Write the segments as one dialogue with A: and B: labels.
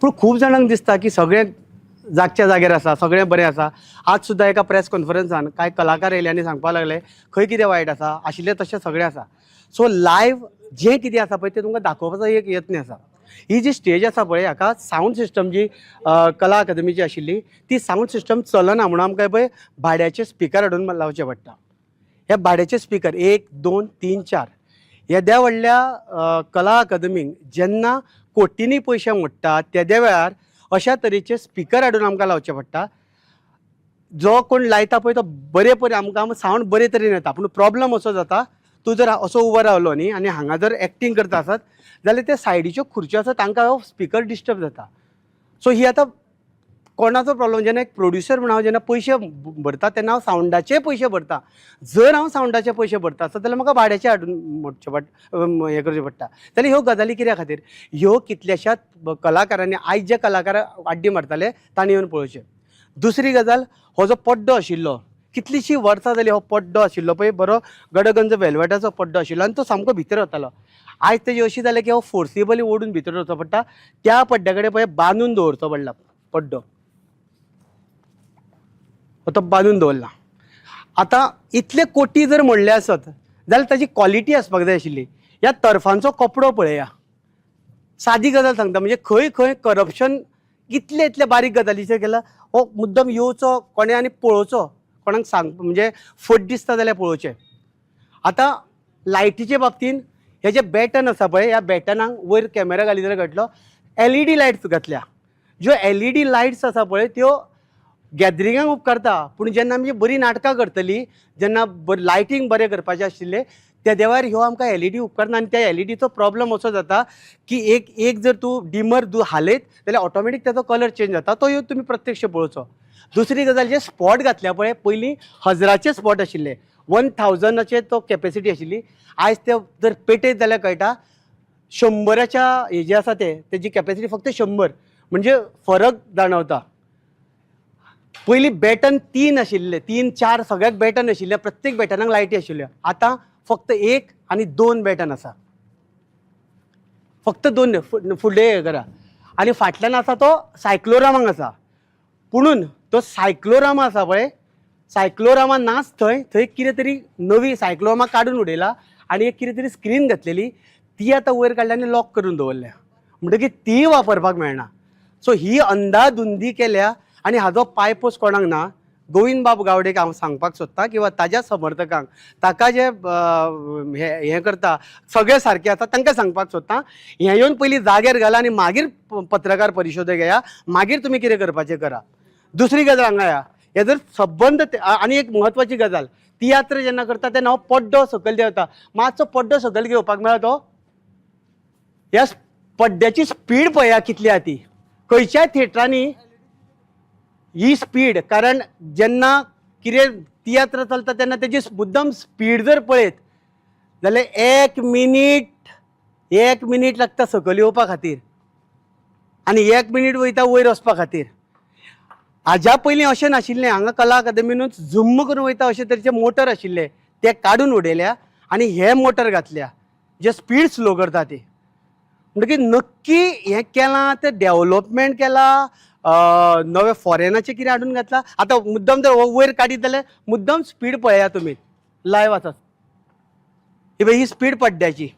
A: पूण खूब जाणांक दिसता की सगळे जागच्या जाग्यार आसा सगळें बरें आसा आज सुद्दां एका प्रेस कॉन्फरन्सान कांय कलाकार येयले आनी सांगपाक लागले खंय कितें वायट आसा आशिल्लें तशें सगळें आसा सो लायव्ह जें कितें आसा पळय तें तुमकां दाखोवपाचो एक यत्न आसा ही जी स्टेज आसा पळय हाका सावंड सिस्टम जी कला कला अकादमीची आशिल्ली ती सावंड सिस्टम चलना म्हणून आमकां पळय भाड्याचे स्पिकर हाडून लावचे पडटा. हे भाड्याचे स्पिकर एक दोन तीन चार. येद्या व्हडल्या कला अकादमीक जेन्ना कोटींनी पयशे मोडटा तेद्या वेळार अशा तरेचे स्पिकर हाडून आमकां लावचे पडटा. जो कोण लायता पळय तो बरे पर आमकां सावंड बरे तरेन येता. पूण प्रॉब्लम असो जाता तूं जर असो उबो रावलो न्ही आनी हांगा जर एक्टींग करता आसत जाल्यार ते सायडीच्यो खुर्च्यो आसा तांकां हो स्पिकर डिस्टर्ब जाता. सो ही आतां कोणाचो प्रॉब्लम जेन्ना एक प्रोड्युसर म्हणून हांव जेन्ना पयशे भरता तेन्ना हांव सावंडाचे पयशे भरता जर हांव सावंडाचे पयशे भरता आसत जाल्यार म्हाका भाड्याचे हाडून मोडचे पड हें करचें पडटा जाल्यार ह्यो गजाली कित्या खातीर ह्यो कितल्याशाच कलाकारांनी आयज जे कलाकार आड्डी मारताले तांणी येवन पळोवचे. दुसरी गजाल हो जो पड्डो आशिल्लो कितलीशीं वर्सां जालीं हो पड्डो आशिल्लो. पळय बरो गडगंज वेलवेटाचो पड्डो आशिल्लो आनी तो सामको भितर वतालो. आयज तेजी अशी जाल्या की हो फोर्सेबली ओडून भितर वचचो पडटा. त्या पड्ड्या कडेन पळय बांदून दवरचो पडला पड्डो. तो बांदून दवरला आतां इतले कोटी जर म्हणले आसत जाल्यार ताची क्वॉलिटी आसपाक जाय आशिल्ली ह्या तर्फांचो कपडो पळया. सादी गजाल सांगता म्हणजे खंय खंय करप्शन इतले इतले बारीक गजालीचेर केला. हो मुद्दम येवचो कोणे आनी पळोवचो कोणाक सांग म्हणजे फट दिसता जाल्यार पळोवचें आतां लायटीचे बाबतीन हे जे बॅटन आसा पळय ह्या बॅटनाक वयर कॅमेरा घाली जाल्यार घडलो एल ई डी लायट्स घातल्या. ज्यो एल ई डी लायट्स आसा पळय त्यो गॅदरिंगाक उपकारता पूण जेन्ना आमी बरी नाटकां करतली जेन्ना लायटींग बरें करपाचें आशिल्लें त्या देवार ह्यो आमकां एल ई डी उपकारना आनी त्या एल ई डीचो प्रॉब्लम असो जाता की एक एक जर तूं डिमर तूं हालयत जाल्यार ऑटोमॅटीक ताचो कलर चेंज जाता तो येवन तुमी प्रत्यक्ष पळोवचो. दुसरी गजाल जे स्पॉट घातल्या पळय पयलीं हजराचे स्पॉट आशिल्ले. वन थावजंडाचे तो कॅपेसिटी आशिल्ली. आयज ते जर पेटयत जाल्यार कळटा शंबराच्या हे जे आसा ते तेजी कॅपेसिटी फक्त शंबर. म्हणजे फरक जाणवता. पयलीं बॅटन तीन आशिल्ले तीन चार सगळ्याक बॅटन आशिल्ले प्रत्येक बॅटनाक लायटी आशिल्ल्यो आतां फक्त एक आनी दोन बॅटन आसा फक्त दोन फु- फुडले हे करा. आनी फाटल्यान आसा तो सायक्लोरामाक आसा पुणून तो सायक्लोरामा आसा पळय. सायक्लोरामा नाच थंय थंय कितें तरी नवी सायक्लोरामा काडून उडयला आनी एक कितें तरी स्क्रीन घातलेली. ती आतां वयर काडल्या आनी लॉक करून दवरल्या. म्हणटकीर ती वापरपाक मेळना. सो ही अंदाधुंदी केल्या आनी हाजो पायपोस कोणाक ना गोविंद बाब गावडेक हांव सांगपाक सोदतां किंवा ताज्या समर्थकांक. ताका जे हे हें करता सगळे सारके आसा तांकां सांगपाक सोदतां. हें येवन पयलीं जाग्यार घाला आनी मागीर पत्रकार परिशोधक घेया. मागीर तुमी कितें करपाचें करा. दुसरी गजाल हांगा या. हे जर संबंद आनी एक म्हत्वाची गजाल. तियात्र जेन्ना करता तेन्ना हांव पड्डो सकयल देंवता. मातसो पड्डो सकयल घेवपाक मेळ्ळो तो? ह्या पड्ड्याची स्पीड पळया कितली आहा ती? खंयच्याय थिएटरांनी ही स्पीड कारण जेन्ना कितें तियात्र चलता तेन्ना तेजी मुद्दम स्पीड जर पळयत जाल्यार एक मिनीट एक मिनीट लागता सकयल येवपा खातीर. आनी एक मिनीट वयता वयर वचपा खातीर. हाज्या पयलीं अशें नाशिल्लें हांगा कला अकादमीनूच झुम्म करून वयता अशे तरेचे मोटर आशिल्ले ते काडून उडयल्या आनी हे मोटर घातल्या जे स्पीड स्लो करता ते. म्हणटकीर नक्की हें केलां तें डेव्हलपमेंट केलां नवे फॉरेनाचे कितें हाडून घातला. आतां मुद्दम जर वयर काडीत जाल्यार मुद्दम स्पीड पळया तुमी लायव्ह आसात ही पळय ही स्पीड पड्ड्याची.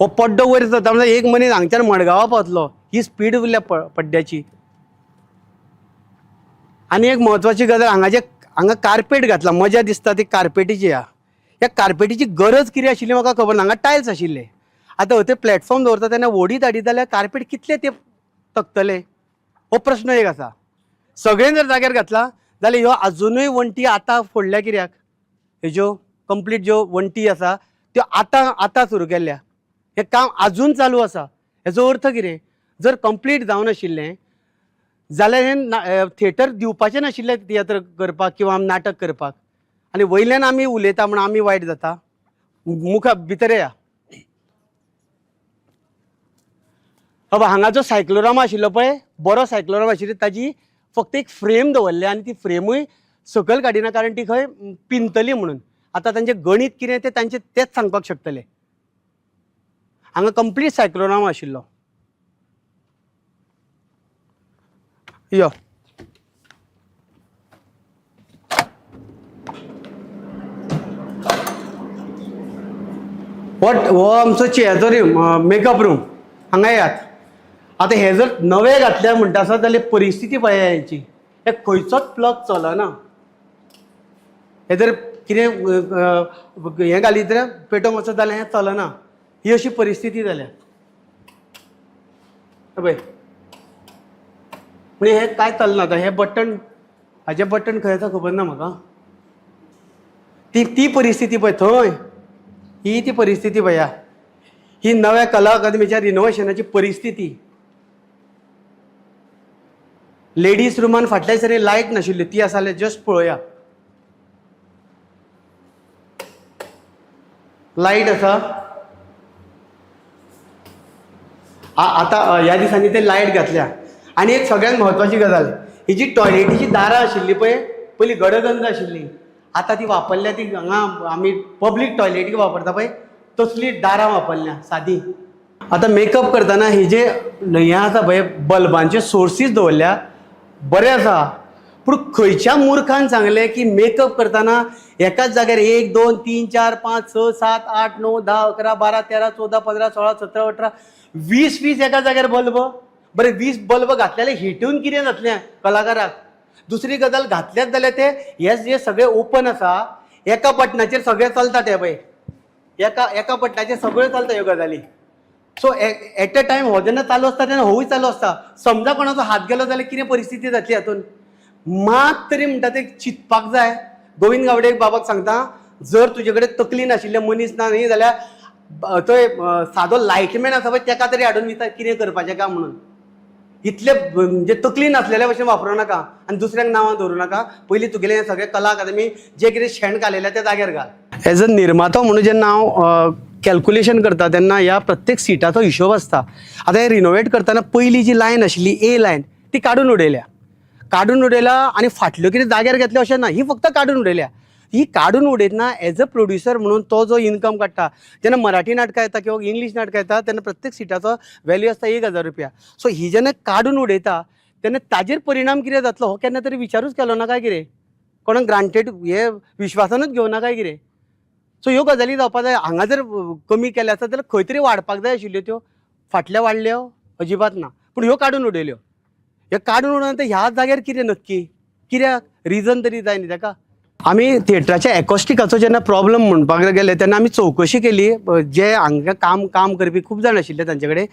A: हो पड्डो वयर जाता. म्हणजे एक मनीस हांगच्यान मडगांवा पावतलो ही स्पीड उरल्या प- पड्ड्याची. आनी एक म्हत्वाची गजाल हांगा जे हांगा कार्पेट घातला. मजा दिसता ती कार्पेटीची आहा ह्या कार्पेटीची गरज कितें आशिल्ली म्हाका खबर ना हांगा टायल्स आशिल्ले आतां हो ते प्लॅटफॉर्म दवरता तेन्ना व्हडीत हाडीत जाल्यार कार्पेट कितले ते तकतले? हो प्रश्न एक आसा सगळें जर जाग्यार घातला जाल्यार ह्यो अजुनूय वण्टी आतां फोडल्या कित्याक हेज्यो कंप्लीट ज्यो वण्टी आसा त्यो आतां आतां सुरू केल्या. हें काम आजून चालू आसा हेजो अर्थ कितें जर कंप्लीट जावन आशिल्लें जाल्यार हें ना- थिएटर दिवपाचें नाशिल्लें तियात्र करपाक किंवा नाटक करपाक. आनी वयल्यान आमी उलयता म्हण आमी वायट जाता. मुखा भितर या. अब हांगा जो सायक्लोरामा आशिल्लो पळय बरो सायक्लोराम आशिल्लो ताजी फक्त एक फ्रेम दवरल्या आनी ती फ्रेमूय सकयल काडिना कारण ती खंय पिंतली म्हणून. आतां तांचें गणीत कितें तें तांचें तेंच सांगपाक शकतले. हांगा कंप्लीट सायक्लोराम आशिल्लो. यो. वॉट हो आमचो चेयाचो रूम मेकअप रूम हांगा येयात आतां हे जर नवे घातले म्हणटा आसत जाल्यार परिस्थिती पळया हेची हे खंयचोच प्लग चलना हे जर कितें हें घालीत जाल्यार पेटोवंक वचत जाल्यार हें चलना ही अशी परिस्थिती जाल्या पळय म्हणजे हें कांय चलना आतां? हें बटन हाजें बटन खंय आसा खबर ना म्हाका ती ती परिस्थिती पळय थंय. ही ती परिस्थिती पळया ही नव्या कला अकादमीच्या रिनोव्हेशनाची परिस्थिती. लेडीज रुमान फाटल्या दिसांनी लायट नाशिल्ली ती आसा जाल्यार जस्ट पळोवया लायट आसा आ- आतां ह्या दिसांनी ते लायट घातल्या. आनी एक सगळ्यांत म्हत्वाची गजाल ही जी टॉयलेटीची दारां आशिल्ली पळय पयलीं गडगंज आशिल्ली आतां ती वापरल्या ती हांगा आमी पब्लीक टॉयलेटीक वापरता पळय तसली दारां वापरल्या सादी आतां मेकअप करतना ही जे हें आसा पळय बल्बांचे सोर्सीस दवरल्या बरें आसा पूण खंयच्या मुर्खान सांगलें की मेकअप करतना एकाच जाग्यार एक दोन तीन चार पांच स सात आठ णव धा अकरा बारा तेरा चवदा पंदरा सोळा सतरा अठरा वीस वीस एका जाग्यार बल्ब. बरें वीस बल्ब घातलेले हिटून कितें जातलें कलाकाराक? दुसरी गजाल घातलेच जाल्यार ते हे जे सगळे ओपन आसा एका बटनाचेर सगळें चलता ते पळय एका एका बटनाचेर सगळ्यो चलता ह्यो गजाली. सो एट अ टायम हो जेन्ना चालू आसता तेन्ना होवूय चालू आसता समजा कोणाचो हात गेलो जाल्यार कितें परिस्थिती जातली हातून मात तरी म्हणटा ते चिंतपाक जाय गोविंद गावडे बाबाक सांगता जर तुजे कडेन तकली नाशिल्ले मनीस ना न्ही जाल्यार थंय सादो लायटमॅन आसा पळय तेका तरी हाडून विचार कितें करपाचें काय म्हणून. इतले म्हणजे तकली नासलेल्या भशेन वापरूं नाका आनी दुसऱ्यांक नांवां धरूं नाका. पयलीं तुगेलें सगळें कला अकादमी जें कितें शेण घालयलें त्या जाग्यार घाल. एज अ निर्मातो म्हणून जेन्ना हांव कॅल्क्युलेशन करता तेन्ना ह्या प्रत्येक सिटाचो हिशोब आसता आतां हे रिनोवेट करताना पयली जी लायन आशिल्ली ए लायन ती काडून उडयल्या काडून उडयला आनी फाटल्यो कितें जाग्यार घेतल्यो अशें ना ही फक्त काडून उडयल्या ही काडून उडयतना एज अ प्रोड्युसर म्हणून तो जो इन्कम काडटा जेन्ना मराठी नाटकां येता किंवा इंग्लीश नाटकां येता तेन्ना प्रत्येक सिटाचो वॅल्यू आसता एक हजार रुपया. सो ही जेन्ना काडून उडयता तेन्ना ताजेर परिणाम कितें जातलो? हो केन्ना तरी विचारूच केलो ना काय कितें कोणाक ग्रांटेड हे विश्वासानूच घेवना काय कितें सो ह्यो गजाली जावपाक जाय हांगा जर कमी केले आसत जाल्यार खंय तरी वाडपाक जाय आशिल्ल्यो त्यो. फाटल्या वाडल्यो अजिबात ना. पूण ह्यो काडून उडयल्यो. ह्यो काडून उडोवन ह्या जाग्यार कितें नक्की? कित्याक रिजन तरी जाय न्ही ताका? आमी थिएटराच्या एकॉस्टिकाचो जेन्ना प्रॉब्लम म्हणपाक गेले तेन्ना आमी चवकशी केली. जे हांगा काम काम करपी खूब जाण आशिल्ले तांचे कडेन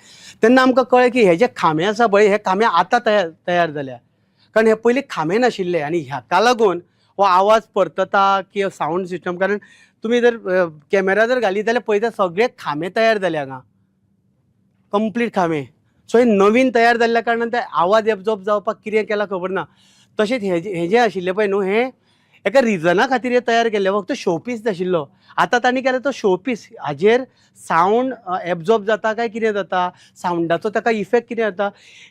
A: तेन्ना आमकां कळ्ळें की हे जे खांबे आसा पळय हे खांबे आतां तयार तयार जाल्या. कारण हे पयलीं खांबे नाशिल्ले आनी हाका लागून हो आवाज परतता किंवा सावंड सिस्टम कारण तुमी जर कॅमेरा जर घाली जाल्यार पळयता सगळे खांबे तयार जाले हांगा कंप्लीट खांबे सो हे नवीन तयार जाल्ल्या कारणान ते आवाज एब्जॉर्ब जावपाक कितें केलां खबर ना. तशेंच हे हे जे आशिल्ले पळय न्हू हे एका रिजना खातीर हे तयार केल्ले फक्त शोपीस नाशिल्लो. आतां तांणी केला तो शोपीस हाजेर सावंड एब्जॉर्ब जाता काय कितें जाता? सावंडाचो ताका इफेक्ट कितें जाता.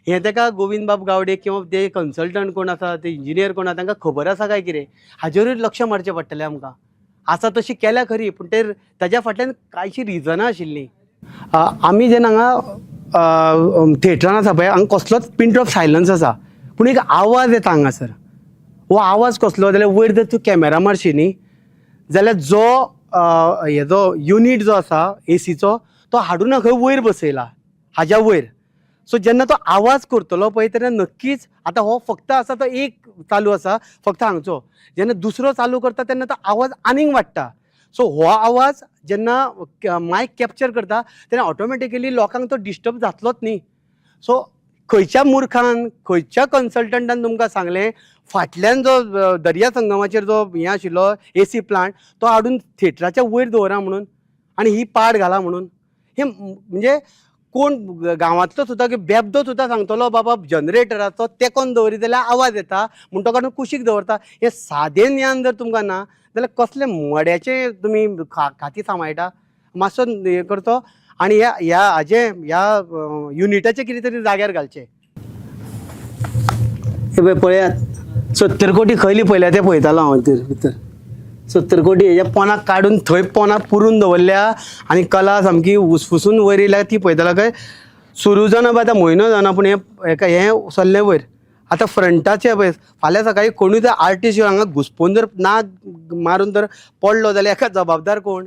A: हें ताका गोविंद बाब गावडे किंवा ते कन्सल्टंट कोण आसा ते इंजिनियर कोण आसा तांकां खबर आसा काय कितें हाजेरूय लक्ष मारचें पडटलें आमकां. आसा तशी केल्या खरी पूण ते ताज्या फाटल्यान कांयशी रिजनां आशिल्लीं आमी जेन्ना हांगा थिएटरान आसा पळय हांगा कसलोच पिंट ऑफ सायलन्स आसा. पूण एक आवाज येता हांगासर हो आवाज कसलो जाल्यार वयर जर तूं कॅमेरा मारशी न्ही जाल्यार जो हेजो युनीट जो आसा एसीचो तो हाडून खंय वयर बसयला हाज्या वयर. सो जेन्ना तो आवाज करतलो पळय तेन्ना नक्कीच आतां हो फक्त आसा तो एक चालू आसा फक्त हांगचो जेन्ना दुसरो चालू करता तेन्ना तो आवाज आनीक वाडटा सो हो आवाज जेन्ना मायक कॅप्चर करता तेन्ना ऑटोमॅटिकली लोकांक तो डिस्टर्ब जातलोच न्ही. सो खंयच्या मुर्खान खंयच्या कन्सल्टंटान तुमकां सांगलें फाटल्यान जो दर्या संगमाचेर जो हें आशिल्लो ए सी प्लांट तो हाडून थिएटराच्या वयर दवरा म्हणून आनी ही पाड घाला म्हणून. हे म्हणजे कोण गांवांतलो सुद्दां की बेबदो सुद्दां सांगतलो बाबा जनरेटराचो तेकोन दवरी जाल्यार आवाज येता म्हूण तो काडून कुशीक दवरता. हें सादें ज्ञान जर तुमकां ना जाल्यार कसलें मड्याचें तुमी खा खाती सांबाळटा? मातसो हें करचो आनी ह्या ह्या हाजे ह्या युनिटाचे कितें तरी जाग्यार घालचें. पळय पळयात. सत्तर कोटी खंयली पळयल्या तें पळयतालो हांव भितर भितर सत्तर कोटी हेच्या पोना काडून थंय पोना पुरून दवरल्या आनी कला सामकी उसफुसून वयर येयल्या ती पळयतलो काय? सुरू जावन आतां म्हयनो जावना पूण हें हेका हें सरलें वयर आतां फ्रंटाचें पळय फाल्यां सकाळी कोणूय जर आर्टिस्ट येवन हांगा घुसपून जर ना मारून जर पडलो जाल्यार हेका जबाबदार कोण?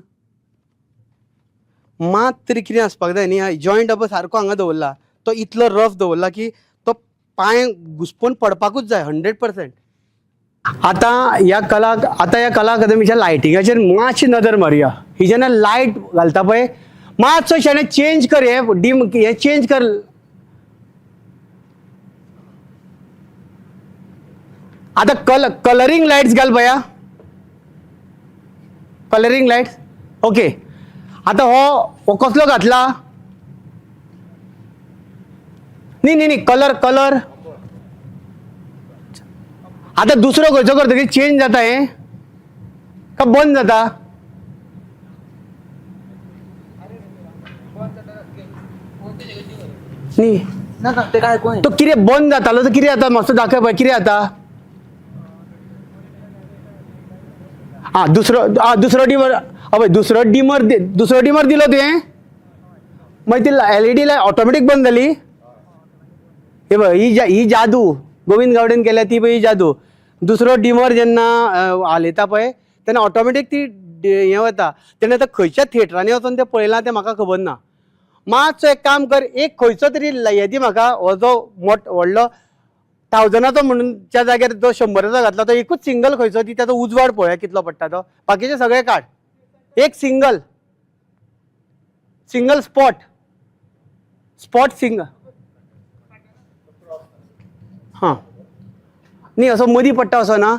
A: मात तरी कितें आसपाक जाय न्ही. जॉयंट अब सारको हांगा दवरला तो इतलो रफ दवरला की तो पांय घुसपून पडपाकूच जाय हंड्रेड पर्सेंट आतां ह्या कला आतां ह्या कला अकादमीच्या लायटिंगाचेर मातशी नदर मारया. ही जेन्ना लायट घालता पळय मातसो शेणे चेंज कर हे डीम हे चेंज कर. आतां कल कलरींग लायट्स घाल पया कलरींग लायट्स ओके आतां हो हो कसलो घातला? न्ही न्ही न्ही कलर कलर आतां दुसरो खंयचो करतकीर चेंज जाता हें. काय बंद जाता? न्ही
B: ते काय कोण
A: तो कितें बंद जातालो तर कितें जाता मातसो दाखय पळय कितें जाता आ दुसरो आ दुसरो डिमर हय दुसरो डिमर दुसरो डिमर दिलो तुवें मागीर ती L E D light automatic बंद जाली हे पळय ही जा ही जादू. गोविंद गावडेन केल्या ती पळय जादू. दुसरो डिमर जेन्ना हालयता पळय तेन्ना ऑटोमॅटीक ती हें वता तेन्ना आतां खंयच्या थिएटरांनी वचून तें पळयलां तें म्हाका खबर ना. मातसो एक काम कर एक खंयचो तरी हें दी म्हाका हो जो मोठ व्हडलो थावजंडाचो म्हणून त्या जाग्यार जो शंबराचो घातला तो एकूच सिंगल खंयचो ती ताचो उजवाड पळय कितलो पडटा तो. बाकीचे सगळे काड एक single single spot spot single हां. न्ही असो मदीं पडटा असो ना?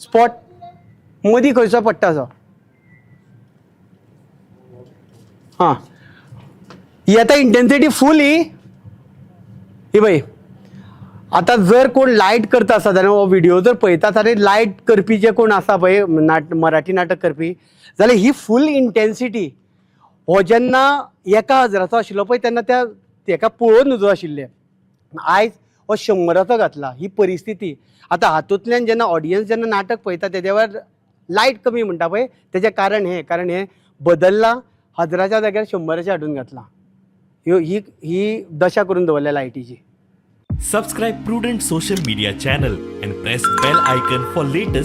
A: स्पॉट मदीं खंयचो पडटा असो. हां. ही आतां इंटेन्सिटी फूल ही ही पळय आतां जर कोण लायट करता आसा जाल्यार हो व्हिडिओ जर पळयता जाल्यार लायट करपी जे कोण आसा पळय नाट मराठी नाटक करपी जाल्यार ही फूल इंटेन्सिटी हो जेन्ना एका हजाराचो आशिल्लो पळय तेन्ना त्या तेका पळोवन नजो आशिल्ले आयज हो शंबराचो घातला. ही परिस्थिती. आतां हातूंतल्यान जेन्ना ऑडियन्स जेन्ना नाटक पळयता तेज्या वेळार लायट कमी म्हणटा पळय तेजें कारण हें कारण हें बदल्ला हजराच्या जाग्यार शंबराचें हाडून घातला. ह्यो ही ही दशा करून दवरल्या लायटीची
C: Subscribe prudent social media channel and press bell icon for latest